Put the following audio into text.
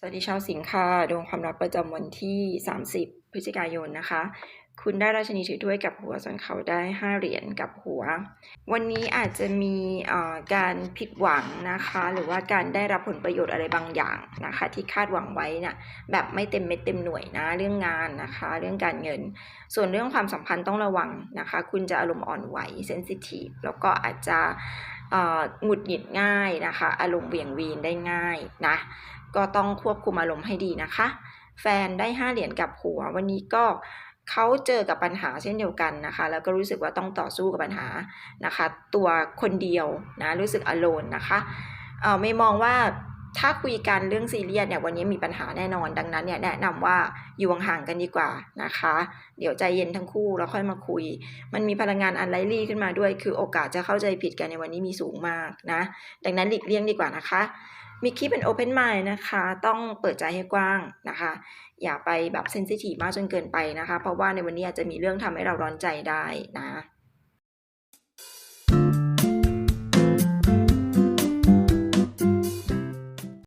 สวัสดีชาวสิงค่ะดวงความรักประจำวันที่ 30 พฤศจิกายนนะคะ คุณได้ราชนีถือถ้วยกับหัวส่วนเขาได้5เหรียญกับหัว วันนี้อาจจะมีการผิดหวังนะคะ หรือว่าการได้รับผลประโยชน์อะไรบางอย่างนะคะ ที่คาดหวังไว้น่ะแบบไม่เต็มเม็ดเต็มหน่วยนะเรื่องงานนะคะ เรื่องการเงิน ส่วนเรื่องความสัมพันธ์ต้องระวังนะคะ คุณจะอารมณ์อ่อนไหวเซนซิทีฟแล้วก็อาจจะหงุดหงิดง่ายนะคะ อารมณ์เบี่ยงวีนได้ง่ายนะก็ต้องควบคุมอารมณ์ให้ดีนะคะ แฟนได้ 5 เหรียญกับหัว วันนี้ก็ เขาเจอกับปัญหาเช่นเดียวกันนะคะ แล้วก็รู้สึกว่าต้องต่อสู้กับปัญหานะคะ ตัวคนเดียวนะรู้สึกอโลนนะคะเอ่อไม่มองว่าถ้าคุยกันเรื่องซีเรียสเนี่ยวันนี้มีปัญหาแน่นอนดังนั้นเนี่ยแนะนำว่าอยู่ห่างๆกันดีกว่านะคะ เดี๋ยวใจเย็นทั้งคู่แล้วค่อยมาคุย มันมีพลังงานอันไลลี่ขึ้นมาด้วย คือโอกาสจะเข้าใจผิดกันในวันนี้มีสูงมากนะ ดังนั้นหลีกเลี่ยงดีกว่านะคะ มิกกี้เป็น Open Mind นะคะ ต้องเปิดใจให้กว้างนะคะ อย่าไปแบบเซนซิทีฟมากจนเกินไปนะคะ เพราะว่าในวันนี้อาจจะมีเรื่องทำให้เราร้อนใจได้นะ